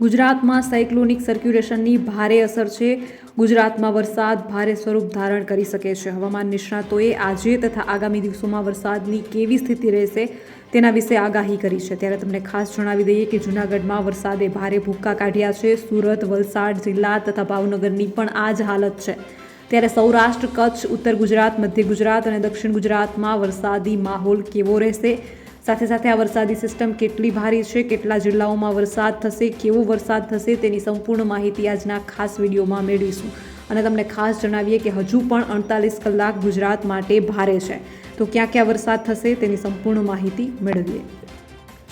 ગુજરાતમાં સાયક્લોનિક સર્ક્યુલેશનની ભારે અસર છે. ગુજરાતમાં વરસાદ ભારે સ્વરૂપ ધારણ કરી શકે છે. હવામાન નિષ્ણાતોએ આજે તથા આગામી દિવસોમાં વરસાદની કેવી સ્થિતિ રહેશે તેના વિશે આગાહી કરી છે. ત્યારે તમને ખાસ જણાવી દઈએ કે જૂનાગઢમાં વરસાદે ભારે ભૂક્કા કાઢ્યા છે. સુરત, વલસાડ જિલ્લા તથા ભાવનગરની પણ આ જ હાલત છે. ત્યારે સૌરાષ્ટ્ર, કચ્છ, ઉત્તર ગુજરાત, મધ્ય ગુજરાત અને દક્ષિણ ગુજરાતમાં વરસાદી માહોલ કેવો રહેશે? સાથે સાથે આ વરસાદી સિસ્ટમ કેટલી ભારી છે, કેટલા જિલ્લાઓમાં વરસાદ થશે, કેવો વરસાદ થશે તેની સંપૂર્ણ માહિતી આજના ખાસ વિડીયોમાં મેળવીશું. અને તમને ખાસ જણાવીએ કે હજુ પણ અડતાલીસ કલાક ગુજરાત માટે ભારે છે. તો ક્યાં ક્યાં વરસાદ થશે તેની સંપૂર્ણ માહિતી મેળવીએ.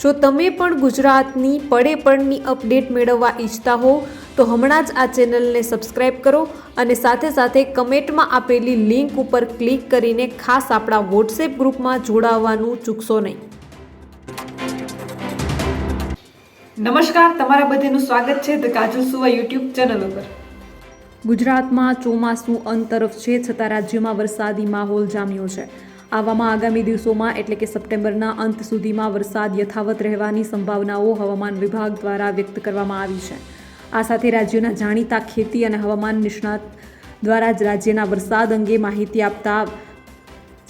જો તમે પણ ગુજરાતની પડે પડની અપડેટ મેળવવા ઈચ્છતા હો, તો હમણાં જ આ ચેનલને સબસ્ક્રાઇબ કરો અને સાથે સાથે કમેન્ટમાં આપેલી લિંક ઉપર ક્લિક કરીને ખાસ આપણા વોટ્સએપ ગ્રુપમાં જોડાવવાનું ચૂકશો નહીં. નમસ્કાર, તમારા બધાનું સ્વાગત છે ધ કાજલ સુવા યુટ્યુબ ચેનલ ઉપર. ગુજરાતમાં ચોમાસું અંત તરફ છે છતાં રાજ્યમાં વરસાદી માહોલ જામ્યો છે. આવામાં આગામી દિવસોમાં એટલે કે સપ્ટેમ્બરના અંત સુધીમાં વરસાદ યથાવત રહેવાની સંભાવનાઓ હવામાન વિભાગ દ્વારા વ્યક્ત કરવામાં આવી છે. આ સાથે રાજ્યના જાણીતા ખેતી અને હવામાન નિષ્ણાત દ્વારા જ રાજ્યના વરસાદ અંગે માહિતી આપતા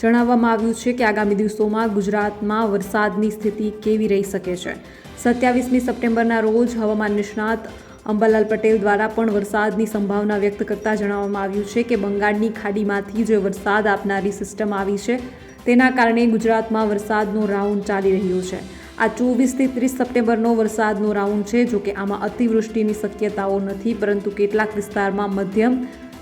જણાવવામાં આવ્યું છે કે આગામી દિવસોમાં ગુજરાતમાં વરસાદની સ્થિતિ કેવી રહી શકે છે. સત્યાવીસમી સપ્ટેમ્બરના રોજ હવામાન નિષ્ણાત અંબાલાલ પટેલ દ્વારા પણ વરસાદની સંભાવના વ્યક્ત કરતા જણાવવામાં આવ્યું છે કે બંગાળની ખાડીમાંથી જે વરસાદ આપનારી સિસ્ટમ આવી છે, તેના કારણે ગુજરાતમાં વરસાદનો રાઉન્ડ ચાલી રહ્યો છે. આ ચોવીસથી ત્રીસ સપ્ટેમ્બરનો વરસાદનો રાઉન્ડ છે જોકે આમાં અતિવૃષ્ટિની શક્યતાઓ નથી, પરંતુ કેટલાક વિસ્તારમાં મધ્યમ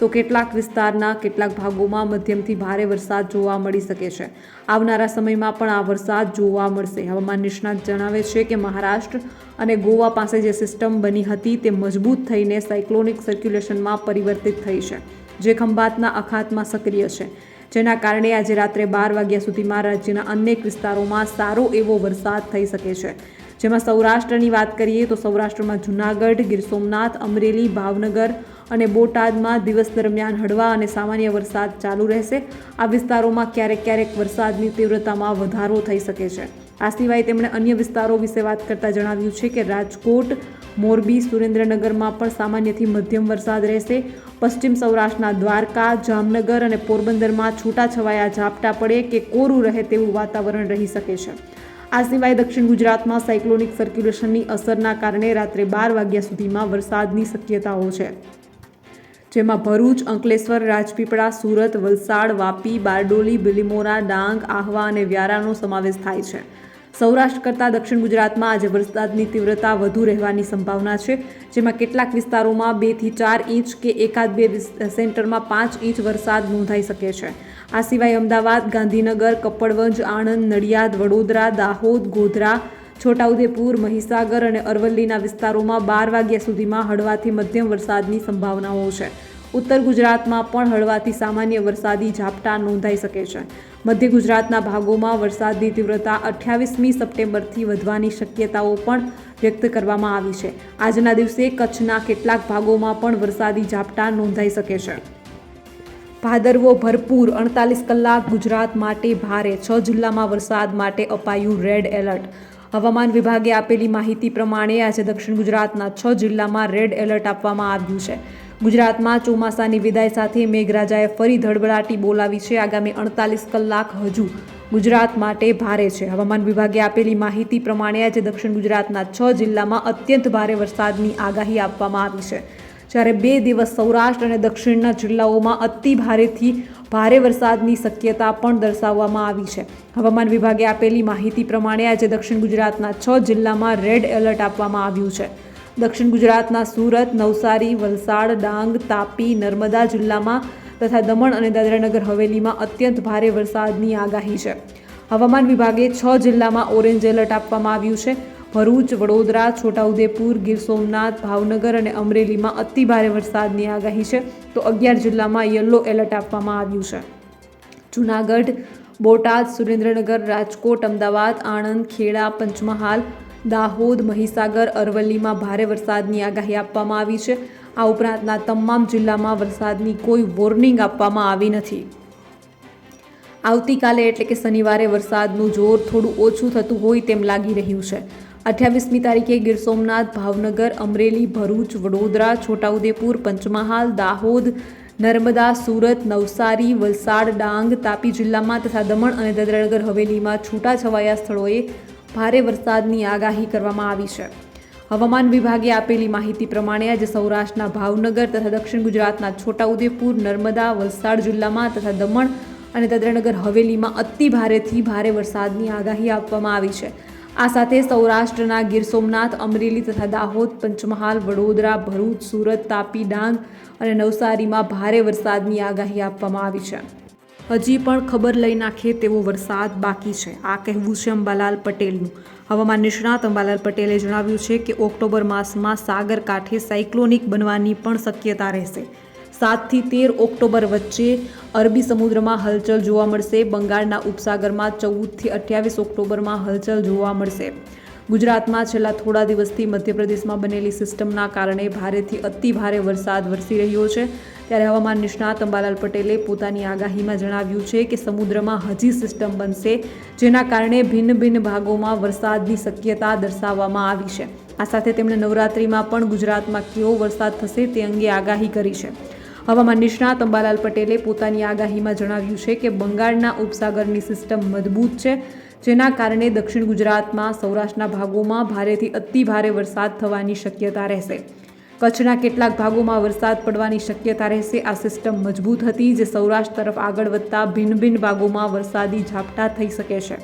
તો કેટલાક વિસ્તારના કેટલાક ભાગોમાં મધ્યમથી ભારે વરસાદ જોવા મળી શકે છે. આવનારા સમયમાં પણ આ વરસાદ જોવા મળશે. હવામાન નિષ્ણાત જણાવે છે કે મહારાષ્ટ્ર અને ગોવા પાસે જે સિસ્ટમ બની હતી તે મજબૂત થઈને સાયક્લોનિક સર્ક્યુલેશનમાં પરિવર્તિત થઈ છે, જે ખંભાતના અખાતમાં સક્રિય છે. જેના કારણે આજે રાત્રે બાર વાગ્યા સુધીમાં રાજ્યના અનેક વિસ્તારોમાં સારો એવો વરસાદ થઈ શકે છે. જેમાં સૌરાષ્ટ્રની વાત કરીએ તો સૌરાષ્ટ્રમાં જૂનાગઢ, ગીર સોમનાથ, અમરેલી, ભાવનગર અને બોટાદમાં દિવસ દરમિયાન હળવા અને સામાન્ય વરસાદ ચાલુ રહેશે. આ વિસ્તારોમાં ક્યારેક ક્યારેક વરસાદની તીવ્રતામાં વધારો થઈ શકે છે. આ સિવાય તેમણે અન્ય વિસ્તારો વિશે વાત કરતા જણાવ્યું છે કે રાજકોટ, મોરબી, સુરેન્દ્રનગરમાં પણ સામાન્યથી મધ્યમ વરસાદ રહેશે. પશ્ચિમ સૌરાષ્ટ્રના દ્વારકા, જામનગર અને પોરબંદરમાં છૂટાછવાયા ઝાપટા પડે કે કોરું રહે તેવું વાતાવરણ રહી શકે છે. આ સિવાય દક્ષિણ ગુજરાતમાં સાયક્લોનિક સર્ક્યુલેશનની અસરના કારણે રાત્રે બાર વાગ્યા સુધીમાં વરસાદની શક્યતાઓ છે. જેમાં ભરૂચ, અંકલેશ્વર, રાજપીપળા, સુરત, વલસાડ, વાપી, બારડોલી, બિલીમોરા, ડાંગ, આહવા અને વ્યારાનો સમાવેશ થાય છે. સૌરાષ્ટ્ર કરતાં દક્ષિણ ગુજરાતમાં આજે વરસાદની તીવ્રતા વધુ રહેવાની સંભાવના છે, જેમાં કેટલાક વિસ્તારોમાં બેથી ચાર ઇંચ કે એકાદ બે સેન્ટરમાં પાંચ ઇંચ વરસાદ નોંધાઈ શકે છે. આ સિવાય અમદાવાદ, ગાંધીનગર, કપડવંજ, આણંદ, નડિયાદ, વડોદરા, દાહોદ, ગોધરા છોટાઉદેપુર, મહીસાગર અને અરવલ્લીના વિસ્તારોમાં બાર વાગ્યા સુધીમાં હળવાથી મધ્યમ વરસાદની સંભાવનાઓ છે. ઉત્તર ગુજરાતમાં પણ હળવાથી સામાન્ય વરસાદી ઝાપટા નોંધાઈ શકે છે. મધ્ય ગુજરાતના ભાગોમાં વરસાદની તીવ્રતા અઠ્યાવીસમી સપ્ટેમ્બરથી વધવાની શક્યતાઓ પણ વ્યક્ત કરવામાં આવી છે. આજના દિવસે કચ્છના કેટલાક ભાગોમાં પણ વરસાદી ઝાપટા નોંધાઈ શકે છે. ભાદરવો ભરપૂર અડતાલીસ કલાક ગુજરાત માટે ભારે, છ જિલ્લામાં વરસાદ માટે અપાયું રેડ એલર્ટ. હવામાન વિભાગે આપેલી માહિતી પ્રમાણે આજે દક્ષિણ ગુજરાતના છ જિલ્લામાં રેડ એલર્ટ આપવામાં આવ્યું છે. ગુજરાતમાં ચોમાસાની વિદાય સાથે મેઘરાજાએ ફરી ધડબડાટી બોલાવી છે. આગામી અડતાલીસ કલાક હજુ ગુજરાત માટે ભારે છે. હવામાન વિભાગે આપેલી માહિતી પ્રમાણે આજે દક્ષિણ ગુજરાતના છ જિલ્લામાં અત્યંત ભારે વરસાદની આગાહી આપવામાં આવી છે. જ્યારે બે દિવસ સૌરાષ્ટ્ર અને દક્ષિણના જિલ્લાઓમાં અતિ ભારેથી ભારે વરસાદની શક્યતા પણ દર્શાવવામાં આવી છે. હવામાન વિભાગે આપેલી માહિતી પ્રમાણે આજે દક્ષિણ ગુજરાતના છ જિલ્લામાં રેડ એલર્ટ આપવામાં આવ્યું છે. દક્ષિણ ગુજરાતના સુરત, નવસારી, વલસાડ, ડાંગ, તાપી, નર્મદા જિલ્લામાં તથા દમણ અને દાદરાનગર હવેલીમાં અત્યંત ભારે વરસાદની આગાહી છે. હવામાન વિભાગે છ જિલ્લામાં ઓરેન્જ એલર્ટ આપવામાં આવ્યું છે. ભરૂચ, વડોદરા, છોટાઉદેપુર, ગીર સોમનાથ, ભાવનગર અને અમરેલીમાં અતિ ભારે વરસાદની આગાહી છે. તો અગિયાર જિલ્લામાં યલો એલર્ટ આપવામાં આવ્યું છે. જૂનાગઢ, બોટાદ, સુરેન્દ્રનગર, રાજકોટ, અમદાવાદ, આણંદ, ખેડા, પંચમહાલ, દાહોદ, મહીસાગર, અરવલ્લીમાં ભારે વરસાદની આગાહી આપવામાં આવી છે. આ ઉપરાંતના તમામ જિલ્લામાં વરસાદની કોઈ વોર્નિંગ આપવામાં આવી નથી. આવતીકાલે એટલે કે શનિવારે વરસાદનું જોર થોડું ઓછું થતું હોય તેમ લાગી રહ્યું છે. અઠ્યાવીસમી તારીખે ગીર સોમનાથ, ભાવનગર, અમરેલી, ભરૂચ, વડોદરા, છોટાઉદેપુર, પંચમહાલ, દાહોદ, નર્મદા, સુરત, નવસારી, વલસાડ, ડાંગ, તાપી જિલ્લામાં તથા દમણ અને દાદરાનગર હવેલીમાં છૂટાછવાયા સ્થળોએ ભારે વરસાદની આગાહી કરવામાં આવી છે. હવામાન વિભાગે આપેલી માહિતી પ્રમાણે આજે સૌરાષ્ટ્રના ભાવનગર તથા દક્ષિણ ગુજરાતના છોટાઉદેપુર, નર્મદા, વલસાડ જિલ્લામાં તથા દમણ અને દાદરાનગર હવેલીમાં અતિ ભારેથી ભારે વરસાદની આગાહી આપવામાં આવી છે. આ સાથે સૌરાષ્ટ્રના ગીર સોમનાથ, અમરેલી તથા દાહોદ, પંચમહાલ, વડોદરા, ભરૂચ, સુરત, તાપી, ડાંગ અને નવસારીમાં ભારે વરસાદની આગાહી આપવામાં આવી છે. હજી પણ ખબર લઈ નાખે તેવો વરસાદ બાકી છે. આ કહેવું છે અંબાલાલ પટેલનું. હવામાન નિષ્ણાત અંબાલાલ પટેલે જણાવ્યું છે કે ઓક્ટોબર માસમાં સાગર કાંઠે સાયક્લોનિક બનવાની પણ શક્યતા રહેશે. સાતથી તેર ઓક્ટોબર વચ્ચે અરબી સમુદ્રમાં હલચલ જોવા મળશે. બંગાળના ઉપસાગરમાં ચૌદથી અઠ્યાવીસ ઓક્ટોબરમાં હલચલ જોવા મળશે. ગુજરાતમાં છેલ્લા થોડા દિવસથી મધ્યપ્રદેશમાં બનેલી સિસ્ટમના કારણે ભારેથી અતિ ભારે વરસાદ વરસી રહ્યો છે. ત્યારે હવામાન નિષ્ણાત અંબાલાલ પટેલે પોતાની આગાહીમાં જણાવ્યું છે કે સમુદ્રમાં હજી સિસ્ટમ બનશે, જેના કારણે ભિન્ન ભિન્ન ભાગોમાં વરસાદની શક્યતા દર્શાવવામાં આવી છે. આ સાથે તેમણે નવરાત્રિમાં પણ ગુજરાતમાં કેવો વરસાદ થશે તે અંગે આગાહી કરી છે. હવામાન નિષ્ણાત અંબાલાલ પટેલે પોતાની આગાહીમાં જણાવ્યું છે કે બંગાળના ઉપસાગરની સિસ્ટમ મજબૂત છે, જેના કારણે દક્ષિણ ગુજરાતમાં સૌરાષ્ટ્રના ભાગોમાં ભારેથી અતિ ભારે વરસાદ થવાની શક્યતા રહેશે. કચ્છના કેટલાક ભાગોમાં વરસાદ પડવાની શક્યતા રહેશે. આ સિસ્ટમ મજબૂત હતી, જે સૌરાષ્ટ્ર તરફ આગળ વધતા ભિન્ન ભિન્ન ભાગોમાં વરસાદી ઝાપટા થઈ શકે છે.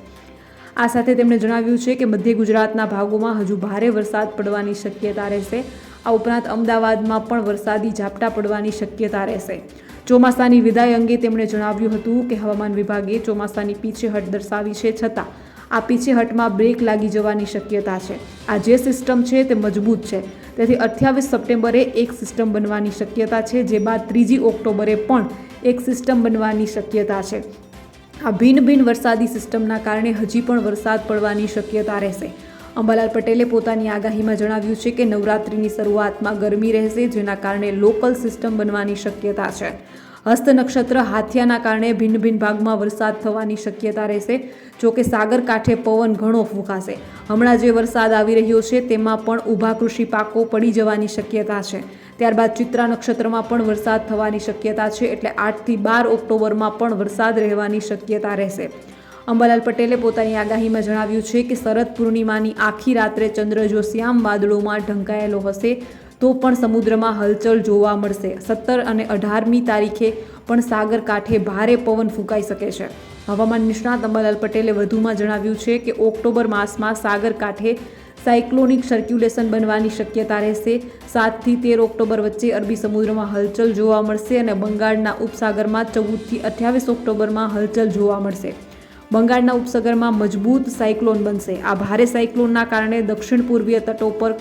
આ સાથે તેમણે જણાવ્યું છે કે મધ્ય ગુજરાતના ભાગોમાં હજુ ભારે વરસાદ પડવાની શક્યતા રહેશે. આ ઉપરાંત અમદાવાદમાં પણ વરસાદી ઝાપટા પડવાની શક્યતા રહેશે. ચોમાસાની વિદાય અંગે તેમણે જણાવ્યું હતું કે હવામાન વિભાગે ચોમાસાની પીછેહટ દર્શાવી છે છતાં આ પીછેહટમાં બ્રેક લાગી જવાની શક્યતા છે. આ જે સિસ્ટમ છે તે મજબૂત છે. તેથી અઠ્યાવીસ સપ્ટેમ્બરે એક સિસ્ટમ બનવાની શક્યતા છે, જે બાદ ત્રીજી ઓક્ટોબરે પણ એક સિસ્ટમ બનવાની શક્યતા છે. આ ભિન્ન ભિન્ન વરસાદી સિસ્ટમના કારણે હજી પણ વરસાદ પડવાની શક્યતા રહેશે. અંબાલાલ પટેલે પોતાની આગાહીમાં જણાવ્યું છે કે નવરાત્રિની શરૂઆતમાં ગરમી રહેશે, જેના કારણે લોકલ સિસ્ટમ બનવાની શક્યતા છે. હસ્ત નક્ષત્ર હાથિયાના કારણે ભિન્ન ભિન્ન ભાગમાં વરસાદ થવાની શક્યતા રહેશે જોકે સાગર કાંઠે પવન ઘણો ફૂંકાશે. હમણાં જે વરસાદ આવી રહ્યો છે, તેમાં પણ ઊભા કૃષિ પાકો પડી જવાની શક્યતા છે. ત્યારબાદ ચિત્રા નક્ષત્રમાં પણ વરસાદ થવાની શક્યતા છે, એટલે આઠથી બાર ઓક્ટોબરમાં પણ વરસાદ રહેવાની શક્યતા રહેશે. અંબાલાલ પટેલે પોતાની આગાહીમાં જણાવ્યું છે કે શરદ પૂર્ણિમાની આખી રાત્રે ચંદ્ર જો શ્યામ વાદળોમાં ઢંકાયેલો હશે તો પણ સમુદ્રમાં હલચલ જોવા મળશે. સત્તર અને અઢારમી તારીખે પણ સાગર કાંઠે ભારે પવન ફૂંકાઈ શકે છે. હવામાન નિષ્ણાત અંબાલાલ પટેલે વધુમાં જણાવ્યું છે કે ઓક્ટોબર માસમાં સાગર કાંઠે સાયક્લોનિક સર્ક્યુલેશન બનવાની શક્યતા રહેશે. સાતથી તેર ઓક્ટોબર વચ્ચે અરબી સમુદ્રમાં હલચલ જોવા મળશે અને બંગાળના ઉપસાગરમાં ચૌદથી અઠ્યાવીસ ઓક્ટોબરમાં હલચલ જોવા મળશે. બંગાળના ઉપસાગરમાં મજબૂત સાયક્લોન બનશે. આ ભારે સાયક્લોનના કારણે દક્ષિણ પૂર્વીય તટો પર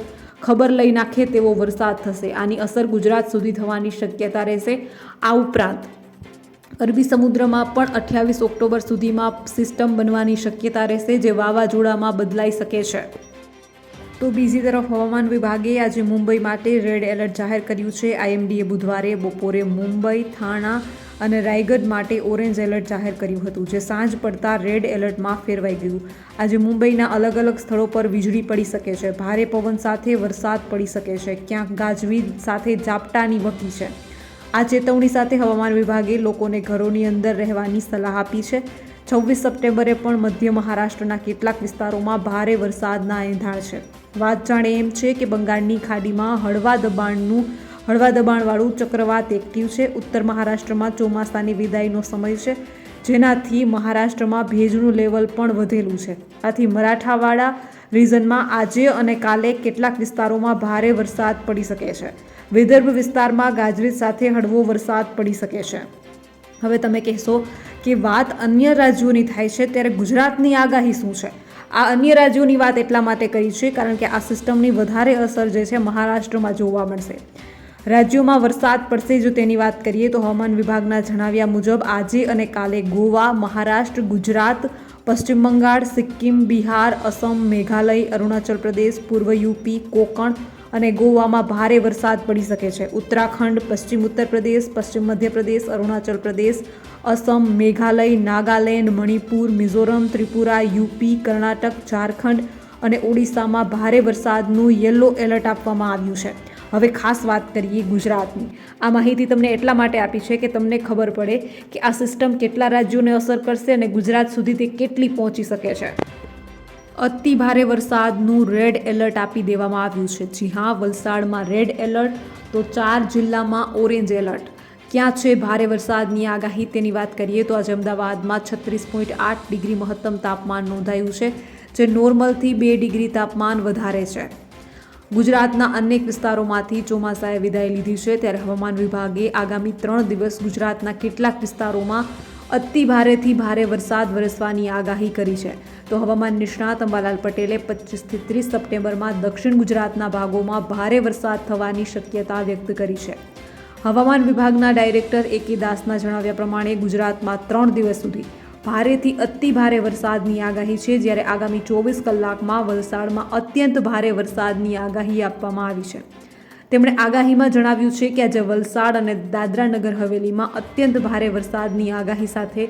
ખબર લઈ નાખે તેવો વરસાદ થશે. આની અસર ગુજરાત સુધી થવાની શક્યતા રહેશે. આ ઉપરાંત, અરબી સમુદ્રમાં પણ અઠ્યાવીસ ઓક્ટોબર સુધીમાં સિસ્ટમ બનવાની શક્યતા રહેશે, જે વાવાઝોડામાં બદલાઈ શકે છે. તો બીજી તરફ હવામાન વિભાગે આજે મુંબઈ માટે રેડ એલર્ટ જાહેર કર્યું છે. આઈએમડીએ બુધવારે બપોરે મુંબઈ, થાણા અને રાયગઢ માટે ઓરેન્જ એલર્ટ જાહેર કર્યું હતું, જે સાંજ પડતા રેડ એલર્ટમાં ફેરવાઈ ગયું. આજે મુંબઈના અલગ અલગ સ્થળો પર વીજળી પડી શકે છે. ભારે પવન સાથે વરસાદ પડી શકે છે. ક્યાંક ગાજવીજ સાથે ઝાપટાની વકી છે. આ ચેતવણી સાથે હવામાન વિભાગે લોકોને ઘરોની અંદર રહેવાની સલાહ આપી છે. છવ્વીસ સપ્ટેમ્બરે પણ મધ્ય મહારાષ્ટ્રના કેટલાક વિસ્તારોમાં ભારે વરસાદના એંધાણ છે. વાત જાણે એમ છે કે બંગાળની ખાડીમાં હળવા દબાણનું હળવા દબાણવાળું ચક્રવાત એક્ટિવ છે. ઉત્તર મહારાષ્ટ્રમાં ચોમાસાની વિદાયનો સમય છે. જેનાથી મહારાષ્ટ્રમાં ભેજનું લેવલ પણ વધેલું છે. આથી મરાઠાવાડા રિઝનમાં આજે અને કાલે કેટલાક વિસ્તારોમાં ભારે વરસાદ પડી શકે છે. વિદર્ભ વિસ્તારમાં ગાજવીજ સાથે હળવો વરસાદ પડી શકે છે. હવે તમે કહેશો કે વાત અન્ય રાજ્યોની થાય છે, ત્યારે ગુજરાતની આગાહી શું છે? આ અન્ય રાજ્યોની વાત એટલા માટે કરી છે, કારણ કે આ સિસ્ટમની વધારે અસર જે છે મહારાષ્ટ્રમાં જોવા મળશે. રાજ્યોમાં વરસાદ પડશે. જો તેની વાત કરીએ તો હવામાન વિભાગના જણાવ્યા મુજબ આજે અને કાલે ગોવા, મહારાષ્ટ્ર, ગુજરાત, પશ્ચિમ બંગાળ, સિક્કિમ, બિહાર, અસમ, મેઘાલય, અરુણાચલ પ્રદેશ, પૂર્વ યુપી, કોકણ અને ગોવામાં ભારે વરસાદ પડી શકે છે. ઉત્તરાખંડ, પશ્ચિમ ઉત્તર પ્રદેશ, પશ્ચિમ મધ્યપ્રદેશ અરુણાચલ પ્રદેશ, અસમ, મેઘાલય, નાગાલેન્ડ, મણિપુર, મિઝોરમ, ત્રિપુરા, યુપી, કર્ણાટક, ઝારખંડ અને ઓડિશામાં ભારે વરસાદનું યલો એલર્ટ આપવામાં આવ્યું છે. હવે ખાસ વાત કરીએ ગુજરાતની. આ માહિતી તમને એટલા માટે આપી છે કે તમને ખબર પડે કે આ સિસ્ટમ કેટલા રાજ્યોને અસર કરશે અને ગુજરાત સુધી તે કેટલી પહોંચી શકે છે. અતિ ભારે વરસાદનું રેડ એલર્ટ આપી દેવામાં આવ્યું છે. જી હા, વલસાડમાં રેડ એલર્ટ તો ચાર જિલ્લામાં ઓરેન્જ એલર્ટ ક્યાં છે ભારે વરસાદની આગાહી તેની વાત કરીએ તો આજે અમદાવાદમાં છત્રીસ પોઈન્ટ આઠ ડિગ્રી મહત્તમ તાપમાન નોંધાયું છે, જે નોર્મલથી બે ડિગ્રી તાપમાન વધારે છે. ગુજરાતના અનેક વિસ્તારોમાંથી ચોમાસાએ વિદાય લીધી છે. ત્યારે હવામાન વિભાગે આગામી ત્રણ દિવસ ગુજરાતના કેટલાક વિસ્તારોમાં અતિ ભારેથી ભારે વરસાદ વરસવાની આગાહી કરી છે. તો હવામાન નિષ્ણાત અંબાલાલ પટેલે પચીસથી ત્રીસ સપ્ટેમ્બરમાં દક્ષિણ ગુજરાતના ભાગોમાં ભારે વરસાદ થવાની શક્યતા વ્યક્ત કરી છે. હવામાન વિભાગના ડાયરેક્ટર એ કે દાસના જણાવ્યા પ્રમાણે ગુજરાતમાં ત્રણ દિવસ સુધી ભારેથી અતિ ભારે વરસાદની આગાહી છે. જ્યારે આગામી ચોવીસ કલાકમાં વલસાડમાં અત્યંત ભારે વરસાદની આગાહી આપવામાં આવી છે. તેમણે આગાહીમાં જણાવ્યું છે કે આજે વલસાડ અને દાદરા નગર હવેલીમાં અત્યંત ભારે વરસાદની આગાહી સાથે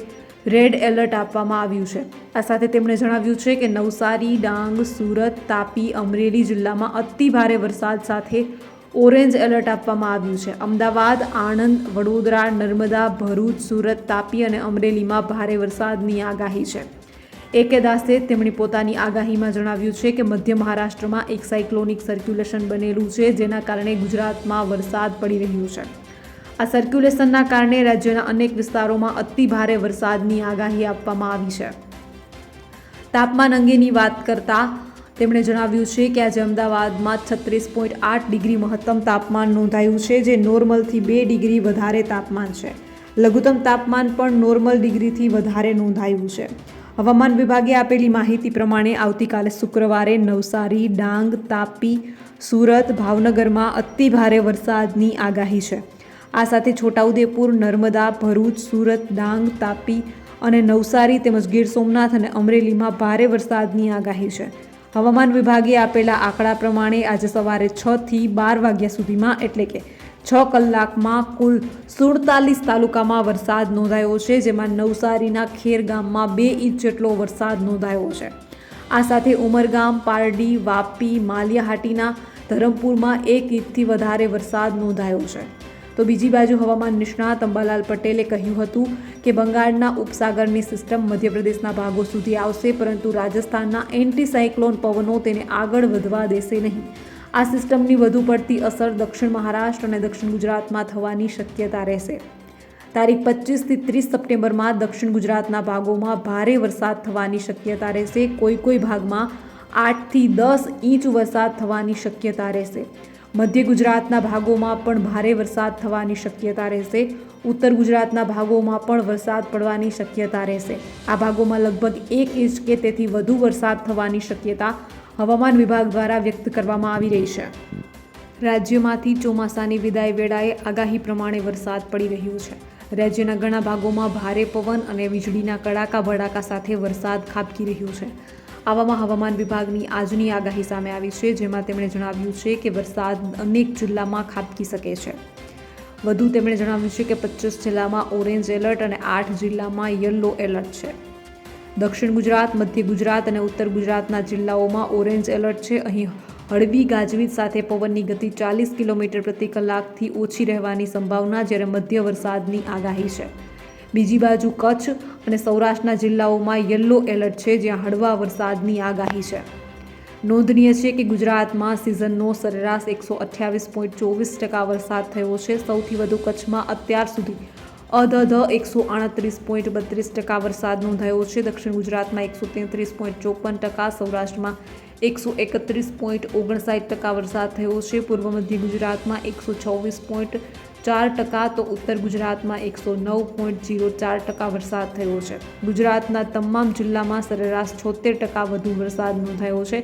રેડ એલર્ટ આપવામાં આવ્યું છે. આ સાથે તેમણે જણાવ્યું છે કે નવસારી, ડાંગ, સુરત, તાપી, અમરેલી જિલ્લામાં અતિ ભારે વરસાદ સાથે ઓરેન્જ એલર્ટ આપવામાં આવ્યું છે. અમદાવાદ, આણંદ, વડોદરા, નર્મદા, ભરૂચ, સુરત, તાપી અને અમરેલીમાં ભારે વરસાદની આગાહી છે. એકે દાસે તેમણે પોતાની આગાહીમાં જણાવ્યું છે કે મધ્ય મહારાષ્ટ્રમાં એક સાયક્લોનિક સર્ક્યુલેશન બનેલું છે, જેના કારણે ગુજરાતમાં વરસાદ પડી રહ્યું છે. આ સર્ક્યુલેશનના કારણે રાજ્યના અનેક વિસ્તારોમાં અતિ ભારે વરસાદની આગાહી આપવામાં આવી છે. તાપમાન અંગેની વાત કરતા તેમણે જણાવ્યું છે કે આજે અમદાવાદમાં છત્રીસ પોઈન્ટ આઠ ડિગ્રી મહત્તમ તાપમાન નોંધાયું છે, જે નોર્મલથી બે ડિગ્રી વધારે તાપમાન છે. લઘુત્તમ તાપમાન પણ નોર્મલ ડિગ્રીથી વધારે નોંધાયું છે. હવામાન વિભાગે આપેલી માહિતી પ્રમાણે આવતીકાલે શુક્રવારે નવસારી, ડાંગ, તાપી, સુરત, ભાવનગરમાં અતિ ભારે વરસાદની આગાહી છે. આ સાથે છોટાઉદેપુર, નર્મદા, ભરૂચ, સુરત, ડાંગ, તાપી અને નવસારી તેમજ ગીર સોમનાથ અને અમરેલીમાં ભારે વરસાદની આગાહી છે. હવામાન વિભાગે આપેલા આંકડા પ્રમાણે આજે સવારે છ થી બાર વાગ્યા સુધીમાં એટલે કે છ કલાકમાં કુલ સુડતાલીસ તાલુકામાં વરસાદ નોંધાયો છે, જેમાં નવસારીના ખેર ગામમાં બે ઇંચ જેટલો વરસાદ નોંધાયો છે. આ સાથે ઉમરગામ, પારડી, વાપી, માલિયાહાટીના ધરમપુરમાં એક ઇંચથી વધારે વરસાદ નોંધાયો છે. તો બીજી બાજુ હવામાન નિષ્ણાત અંબાલાલ પટેલે કહ્યું હતું કે બંગાળના ઉપસાગરની સિસ્ટમ મધ્યપ્રદેશના ભાગો સુધી આવશે, પરંતુ રાજસ્થાનના એન્ટી સાયક્લોન પવનો તેને આગળ વધવા દેશે નહીં. આ સિસ્ટમની વધુ પડતી અસર દક્ષિણ મહારાષ્ટ્ર અને દક્ષિણ ગુજરાતમાં થવાની શક્યતા રહેશે. તારીખ પચીસથી ત્રીસ સપ્ટેમ્બરમાં દક્ષિણ ગુજરાતના ભાગોમાં ભારે વરસાદ થવાની શક્યતા રહેશે. કોઈ કોઈ ભાગમાં આઠથી દસ ઇંચ વરસાદ થવાની શક્યતા રહેશે. મધ્ય ગુજરાતના ભાગોમાં પણ ભારે વરસાદ થવાની શક્યતા રહેશે. ઉત્તર ગુજરાતના ભાગોમાં પણ વરસાદ પડવાની શક્યતા રહેશે. આ ભાગોમાં લગભગ એક ઇંચ કે તેથી વધુ વરસાદ થવાની શક્યતા હવામાન વિભાગ દ્વારા વ્યક્ત કરવામાં આવી રહી છે. રાજ્યમાંથી ચોમાસાની વિદાય વેળાએ આગાહી પ્રમાણે વરસાદ પડી રહ્યો છે. રાજ્યના ઘણા ભાગોમાં ભારે પવન અને વીજળીના કડાકા ભડાકા સાથે વરસાદ ખાબકી રહ્યો છે. આવામાં હવામાન વિભાગની આજની આગાહી સામે આવી છે, જેમાં તેમણે જણાવ્યું છે કે વરસાદ અનેક જિલ્લામાં ખાબકી શકે છે. વધુ તેમણે જણાવ્યું છે કે પચીસ જિલ્લામાં ઓરેન્જ એલર્ટ અને આઠ જિલ્લામાં યલો એલર્ટ છે. દક્ષિણ ગુજરાત, મધ્ય ગુજરાત અને ઉત્તર ગુજરાતના જિલ્લાઓમાં ઓરેન્જ એલર્ટ છે. અહીં હળવી ગાજવીજ સાથે પવનની ગતિ ચાલીસ કિલોમીટર પ્રતિ કલાકથી ઓછી રહેવાની સંભાવના, જ્યારે મધ્ય વરસાદની આગાહી છે. બીજી બાજુ કચ્છ અને સૌરાષ્ટ્રના જિલ્લાઓમાં યલો એલર્ટ છે, જ્યાં હળવા વરસાદની આગાહી છે. નોંધનીય છે કે ગુજરાતમાં સિઝનનો સરેરાશ એકસો અઠ્યાવીસ પોઈન્ટ ચોવીસ ટકા વરસાદ થયો છે. સૌથી વધુ કચ્છમાં અત્યાર સુધી અધધ એકસો આડત્રીસ પોઈન્ટ બત્રીસ ટકા વરસાદ નોંધાયો છે. દક્ષિણ ગુજરાતમાં એકસો તેત્રીસ પોઈન્ટ ચોપન ટકા, સૌરાષ્ટ્રમાં એકસો એકત્રીસ પોઈન્ટ ઓગણસાઠ ટકા વરસાદ થયો છે. પૂર્વ મધ્ય ગુજરાતમાં એકસો છવ્વીસ પોઈન્ટ ચાર ટકા તો ઉત્તર ગુજરાતમાં એકસો નવ પોઈન્ટ જીરો ચાર ટકા વરસાદ થયો છે. ગુજરાતના તમામ જિલ્લામાં સરેરાશ છોતેર ટકા વધુ વરસાદ નોંધાયો છે,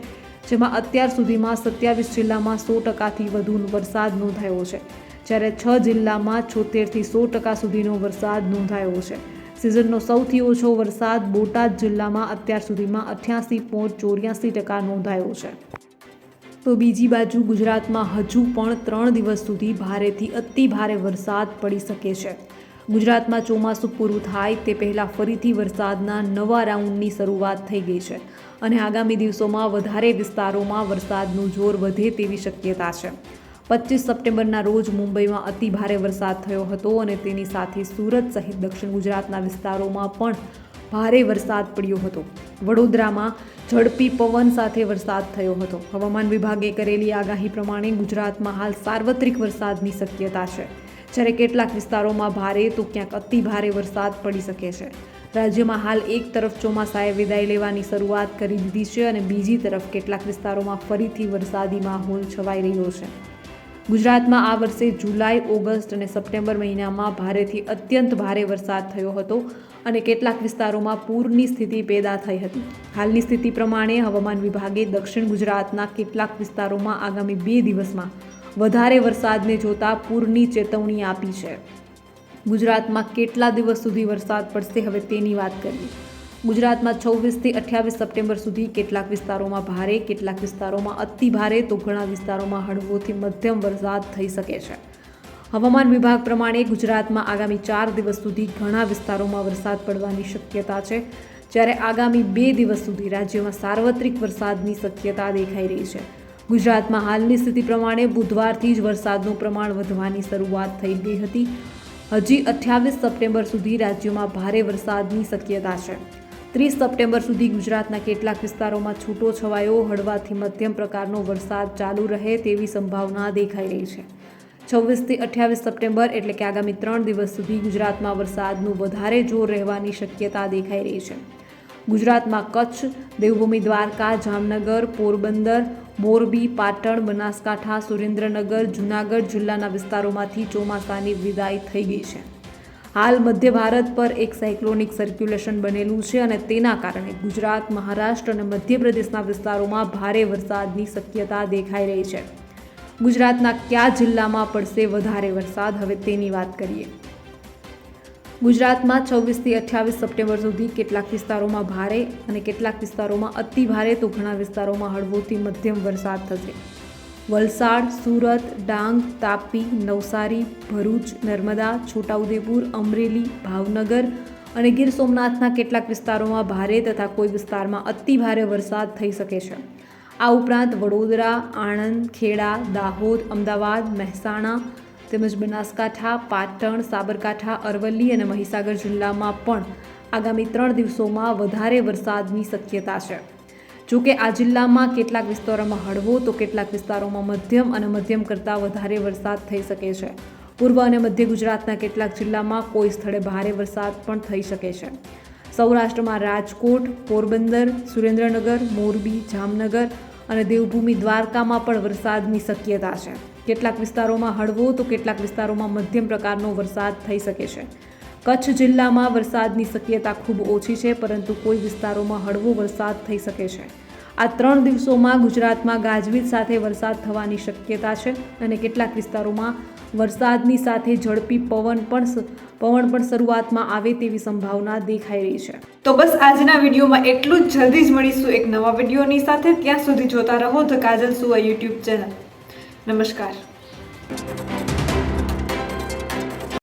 જેમાં અત્યાર સુધીમાં સત્યાવીસ જિલ્લામાં સો ટકાથી વધુ વરસાદ નોંધાયો છે. જ્યારે છ જિલ્લામાં છોતેરથી સો ટકા સુધીનો વરસાદ નોંધાયો છે. સિઝનનો સૌથી ઓછો વરસાદ બોટાદ જિલ્લામાં અત્યાર સુધીમાં અઠ્યાસી પોઈન્ટ ચોર્યાસી ટકા નોંધાયો છે. તો બીજી બાજુ ગુજરાતમાં હજુ પણ ત્રણ દિવસ સુધી ભારેથી અતિ ભારે વરસાદ પડી શકે છે. ગુજરાતમાં ચોમાસું પૂરું થાય તે પહેલાં ફરીથી વરસાદના નવા રાઉન્ડની શરૂઆત થઈ ગઈ છે અને આગામી દિવસોમાં વધારે વિસ્તારોમાં વરસાદનું જોર વધે તેવી શક્યતા છે. પચીસ સપ્ટેમ્બરના રોજ મુંબઈમાં અતિ ભારે વરસાદ થયો હતો અને તેની સાથે સુરત સહિત દક્ષિણ ગુજરાતના વિસ્તારોમાં પણ ભારે વરસાદ પડ્યો હતો. વડોદરામાં ઝડપી પવન સાથે વરસાદ થયો હતો. હવામાન વિભાગે કરેલી આગાહી પ્રમાણે ગુજરાતમાં હાલ સાર્વત્રિક વરસાદની શક્યતા છે. જ્યારે કેટલાક વિસ્તારોમાં ભારે તો ક્યાંક અતિ ભારે વરસાદ પડી શકે છે. રાજ્યમાં હાલ એક તરફ ચોમાસાએ વિદાય લેવાની શરૂઆત કરી દીધી છે અને બીજી તરફ કેટલાક વિસ્તારોમાં ફરીથી વરસાદી માહોલ છવાઈ રહ્યો છે. ગુજરાતમાં આ વર્ષે જુલાઈ, ઓગસ્ટ અને સપ્ટેમ્બર મહિનામાં ભારેથી અત્યંત ભારે વરસાદ થયો હતો. અને કેટલાક વિસ્તારોમાં પૂરની સ્થિતિ પેદા થઈ હતી. હાલની સ્થિતિ પ્રમાણે હવામાન વિભાગે દક્ષિણ ગુજરાતના કેટલાક વિસ્તારોમાં આગામી બે દિવસમાં વધારે વરસાદને જોતા પૂરની ચેતવણી આપી છે. ગુજરાતમાં કેટલા દિવસ સુધી વરસાદ પડશે હવે તેની વાત કરીએ. ગુજરાતમાં છવ્વીસથી અઠ્યાવીસ સપ્ટેમ્બર સુધી કેટલાક વિસ્તારોમાં ભારે, કેટલાક વિસ્તારોમાં અતિ ભારે તો ઘણા વિસ્તારોમાં હળવોથી મધ્યમ વરસાદ થઈ શકે છે. હવામાન વિભાગ પ્રમાણે ગુજરાતમાં આગામી ચાર દિવસ સુધી ઘણા વિસ્તારોમાં વરસાદ પડવાની શક્યતા છે. જ્યારે આગામી બે દિવસ સુધી રાજ્યમાં સાર્વત્રિક વરસાદની શક્યતા દેખાઈ રહી છે. ગુજરાતમાં હાલની સ્થિતિ પ્રમાણે બુધવારથી જ વરસાદનું પ્રમાણ વધવાની શરૂઆત થઈ ગઈ હતી. હજી અઠ્યાવીસ સપ્ટેમ્બર સુધી રાજ્યમાં ભારે વરસાદની શક્યતા છે. ત્રીસ સપ્ટેમ્બર સુધી ગુજરાતના કેટલાક વિસ્તારોમાં છૂટો છવાયો, હળવાથી મધ્યમ પ્રકારનો વરસાદ ચાલુ રહે તેવી સંભાવના દેખાઈ રહી છે. છવ્વીસથી અઠ્યાવીસ સપ્ટેમ્બર એટલે કે આગામી ત્રણ દિવસ સુધી ગુજરાતમાં વરસાદનું વધારે જોર રહેવાની શક્યતા દેખાઈ રહી છે. ગુજરાતમાં કચ્છ, દેવભૂમિ, દ્વારકા, જામનગર, પોરબંદર, મોરબી, પાટણ, બનાસકાંઠા, સુરેન્દ્રનગર, જૂનાગઢ જિલ્લાના વિસ્તારોમાંથી ચોમાસાની વિદાય થઈ ગઈ છે. હાલ મધ્ય ભારત પર એક સાયક્લોનિક સર્ક્યુલેશન બનેલું છે અને તેના કારણે ગુજરાત, મહારાષ્ટ્ર અને મધ્યપ્રદેશના વિસ્તારોમાં ભારે વરસાદની શક્યતા દેખાઈ રહી છે. ગુજરાતના કયા જિલ્લામાં પડશે વધારે વરસાદ? હવે તેની વાત કરીએ. ગુજરાતમાં છવ્વીસથી અઠ્યાવીસ સપ્ટેમ્બર સુધી કેટલાક વિસ્તારોમાં ભારે અને કેટલાક વિસ્તારોમાં અતિ ભારે તો ઘણા વિસ્તારોમાં હળવોથી મધ્યમ વરસાદ થશે. વલસાડ, સુરત, ડાંગ, તાપી, નવસારી, ભરૂચ, નર્મદા, છોટાઉદેપુર, અમરેલી, ભાવનગર અને ગીર સોમનાથના કેટલાક વિસ્તારોમાં ભારે તથા કોઈ વિસ્તારમાં અતિ ભારે વરસાદ થઈ શકે છે. આ ઉપરાંત વડોદરા, આણંદ, ખેડા, દાહોદ, અમદાવાદ, મહેસાણા તેમજ બનાસકાંઠા, પાટણ, સાબરકાંઠા, અરવલ્લી અને મહીસાગર જિલ્લામાં પણ આગામી ત્રણ દિવસોમાં વધારે વરસાદની શક્યતા છે. જોકે આ જિલ્લામાં કેટલાક વિસ્તારોમાં હળવો તો કેટલાક વિસ્તારોમાં મધ્યમ અને મધ્યમ કરતાં વધારે વરસાદ થઈ શકે છે. પૂર્વ અને મધ્ય ગુજરાતના કેટલાક જિલ્લામાં કોઈ સ્થળે ભારે વરસાદ પણ થઈ શકે છે. સૌરાષ્ટ્રમાં રાજકોટ, પોરબંદર, સુરેન્દ્રનગર, મોરબી, જામનગર અને દેવભૂમિ દ્વારકામાં પણ વરસાદની શક્યતા છે. કેટલાક વિસ્તારોમાં હળવો તો કેટલાક વિસ્તારોમાં મધ્યમ પ્રકારનો વરસાદ થઈ શકે છે. કચ્છ જિલ્લામાં વરસાદની શક્યતા ખૂબ ઓછી છે, પરંતુ કોઈ વિસ્તારોમાં હળવો વરસાદ થઈ શકે છે. આ ત્રણ દિવસોમાં ગુજરાતમાં ગાજવીજ સાથે વરસાદ થવાની શક્યતા છે અને કેટલાક વિસ્તારોમાં વરસાદની સાથે ઝડપી પવન પણ પવન પણ શરૂઆતમાં આવે તેવી સંભાવના દેખાઈ રહી છે. તો બસ આજના વિડીયોમાં એટલું જ. જલ્દી જ મળીશું એક નવા વિડીયોની સાથે. ત્યાં સુધી જોતા રહો ધ કાજલ સુવા યુટ્યુબ ચેનલ. નમસ્કાર.